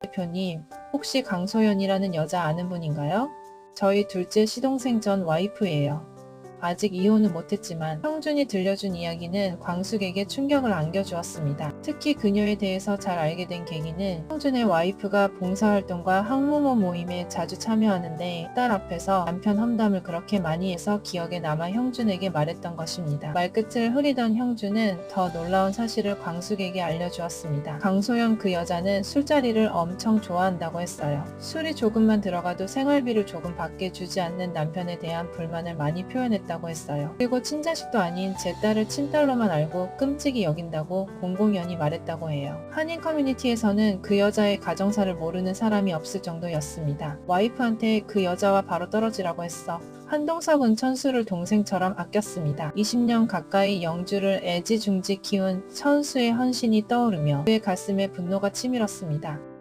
대표님, 혹시 강소연이라는 여자 아는 분인가요? 저희 둘째 시동생 전 와이프예요. 아직 이혼은 못했지만 형준이 들려준 이야기는 광숙에게 충격을 안겨주었습니다. 특히 그녀에 대해서 잘 알게 된 계기는 형준의 와이프가 봉사활동과 학부모 모임에 자주 참여하는데 딸 앞에서 남편 험담을 그렇게 많이 해서 기억에 남아 형준에게 말했던 것입니다. 말끝을 흐리던 형준은 더 놀라운 사실을 광숙에게 알려주었습니다. 강소연 그 여자는 술자리를 엄청 좋아한다고 했어요. 술이 조금만 들어가도 생활비를 조금 받게 주지 않는 남편에 대한 불만을 많이 표현했 다고 했어요. 그리고 친자식도 아닌 제 딸을 친딸로만 알고 끔찍이 여긴다고 공공연히 말했다고 해요. 한인 커뮤니티에서는 그 여자의 가정사를 모르는 사람이 없을 정도였습니다. 와이프한테 그 여자와 바로 떨어지라고 했어. 한동석은 천수를 동생처럼 아꼈습니다. 20년 가까이 영주를 애지중지 키운 천수의 헌신이 떠오르며 그의 가슴에 분노가 치밀었습니다.